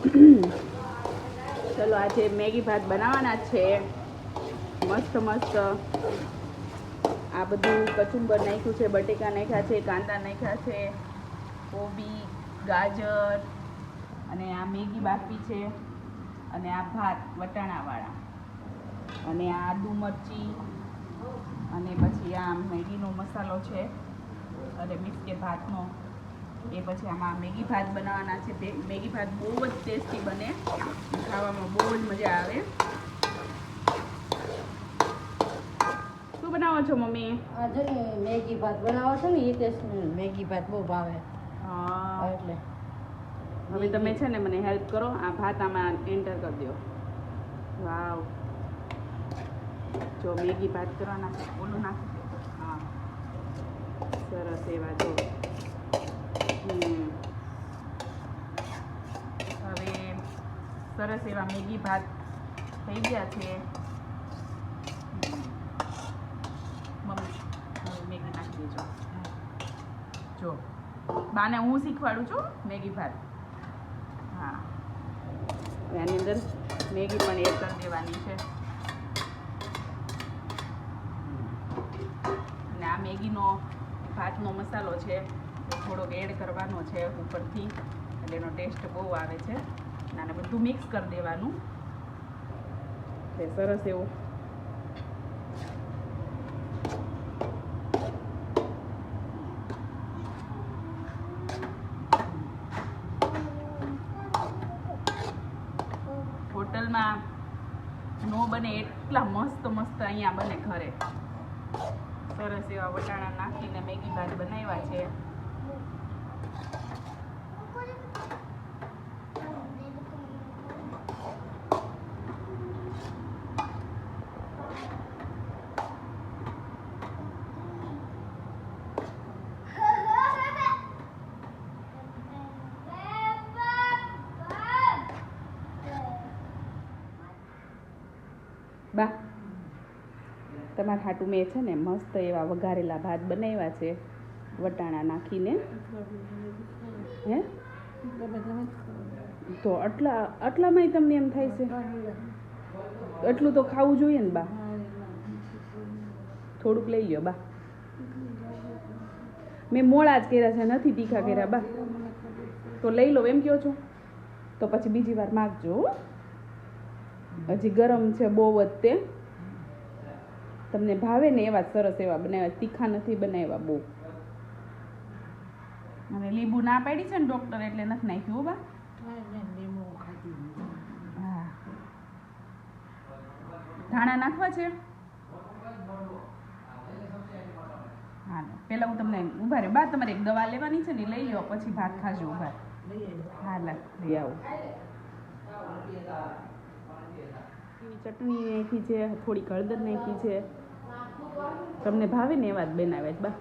ચલો, આજે મેગી ભાત બનાવવાના છે. મસ્ત મસ્ત. આ બધું કચુંબર નાખ્યું છે, બટેકા નાખ્યા છે, કાંદા નાખ્યા છે, કોબી, ગાજર અને આ મેગી બાફી છે અને આ ભાત વટાણાવાળા. અને આ આદુ મરચી અને પછી આ મેગીનો મસાલો છે અને મિક્સ કે ભાતનો. એ પછી આમાં મેગી ભાત બનાવવાના છે. તે મેગી ભાત બહુ જ ટેસ્ટી બને. ખાવામાં બહુ જ મજા આવે. શું બનાવો છો મમ્મી? આ જો ને મેગી ભાત બનાવો છો ને એ ટેસ્ટ મેગી ભાત બહુ ભાવે. હા. એટલે. હવે તમે છે ને મને હેલ્પ કરો. આ ભાત આમાં એન્ટર કરી દો. વાવ. જો મેગી ભાત કરવાના ઓલું નાખી દો. હા. સરસ એવા જો. હવે સરસ એવા મેગી ભાત થઈ ગયા છે. મમ્મી મેગી નાખી દેજો. જો બાને હું શીખવાડું છું મેગી ભાત. હા. એની અંદર મેગી પણ એડ કરી દેવાની છે. અને આ મેગીનો ભાતનો મસાલો છે. થોડોક એડ કરવાનો છે ઉપરથી. એટલે એનો ટેસ્ટ બહુ આવે છે. અને બધું મિક્સ કરી દેવાનું. એટલે સરસ એવું. હોટલમાં નો બને એટલા મસ્ત મસ્ત અહીંયા બને ઘરે. સરસ એવા વટાણા નાખીને મેગી ભાત બનાવ્યા છે. બા. તમારા હાટું મેં છે ને મસ્ત એવા વઘારેલા ભાત બનાવ્યા છે. વટાણા નાખીને. હે? તો આટલા, આટલામાંય તમને એમ થાય છે? એટલું તો ખાવું જોઈએ ને બા. થોડુંક લઈ લ્યો બા. મેં મોળા જ કર્યા છે, નથી તીખા કર્યા બા. તો લઈ લો, એમ કહો છો? તો પછી બીજી વાર માગજો. હજી ગરમ છે બહુ જ તે. તમને ભાવે ને એવા સરસ એવા બનાવ્યા તીખા નથી બનાવ્યા બહુ. અને લીંબુ ના પાડી છે ને ડૉક્ટર એટલે નથી નાખ્યું બા. ધાણા નાખવા છે? હા પેલા હું તમને ઊભા રે બા તમારે એક દવા લેવાની છે ને લઈ લો પછી ભાત ખાજો ઊભા. હા લઈ આવો. ચટણી નાખી છે થોડીક હળદર નાખી છે. તમને ભાવે ને એવા જ બનાવે છે, બા?